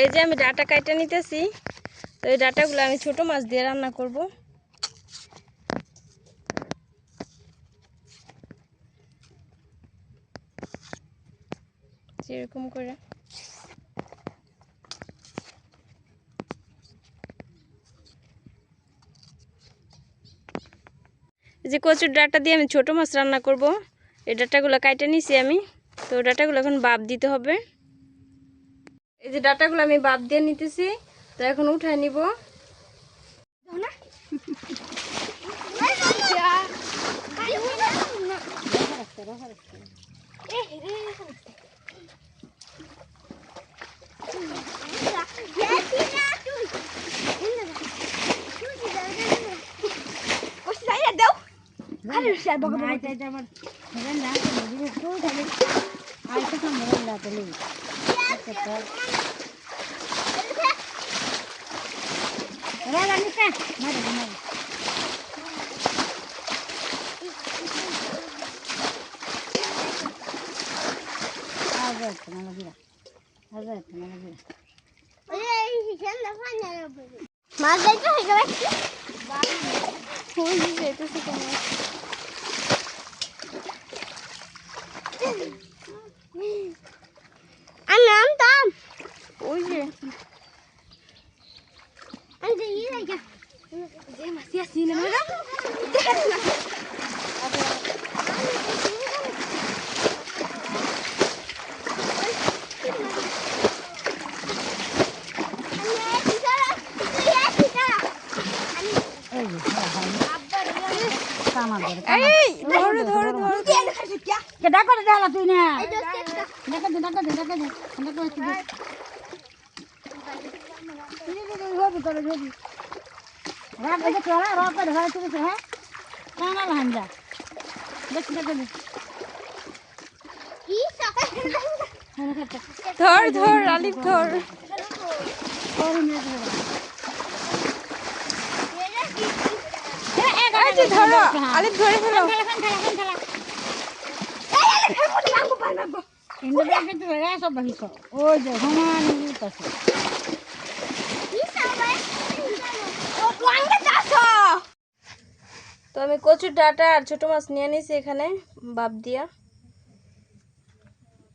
এই যে আমি ডাটা কাইটা নিতেছি, তো এই ডাটাগুলো আমি ছোট মাছ দিয়ে রান্না করব। যেরকম করে। যে কচুর ডাটা দিয়ে আমি ছোট মাছ রান্না করব। এই ডাটাগুলো কাইটে নিছি আমি, তো ডাটাগুলো এখন বাপ দিতে হবে। এই যে ডাটাগুলো আমি বাদ দিয়ে নিতেছি তো এখন উঠায় নিব। মাছ যাইতে হয়ে যাবে ওই যে যেতেছে তোমার আমি আমতাম ওই যে আমি যে ইয়ে লাগে যে মাছ আসি না ডাকা দেলা তুই না ডাকা দে ডাকা দে ডাকা দে ডাকা দে হবি করে হবি রাত এই তোরা রাত করে হয় তুই হ্যাঁ কানা লাঞ্জা দেখ ডাকা ধর ধর আলিফ ধর ধরে ধরো আলিফ ধরে ফেলো ওই যে হমান তো আমি কচুর ডাটা আর ছোটো মাছ নিয়ে নিয়েছি এখানে, বাপ দিয়া।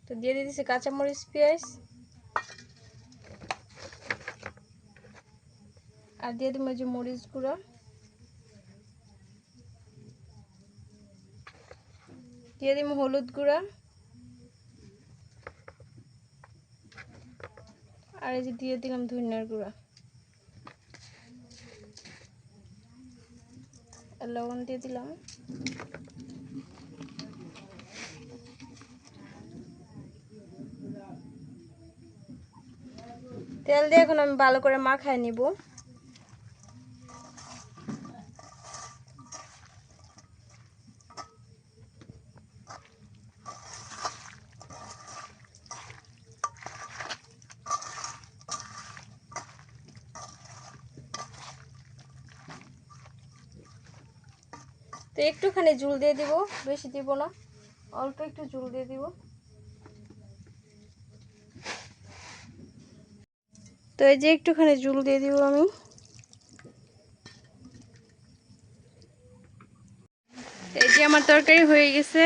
তো দিয়ে দিতেছি কাঁচামরিচ, পেঁয়াজ। আর দিয়ে দিব যে মরিচ গুঁড়ো। দিয়ে দিব হলুদ গুঁড়া। আর এই যে দিয়ে দিলাম ধনিয়ার গুঁড়া। লবণ দিয়ে দিলাম। তেল দিয়ে এখন আমি ভালো করে মাখায় নিব। তো একটুখানি জুল দিয়ে দিব, বেশি দিব না, অল্প একটু জুল দিয়ে দিব। তো এই যে একটুখানি জুল দিয়ে দিব আমি। এই যে আমার তরকারি হয়ে গেছে,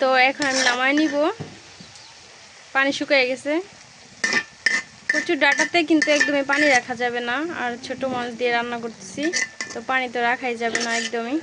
তো এখন আমি নামাই নিব। পানি শুকিয়ে গেছে। প্রচুর ডাটাতে কিন্তু একদমই পানি রাখা যাবে না, আর ছোট মাছ দিয়ে রান্না করতেছি, তো পানি তো রাখাই যাবে না একদমই।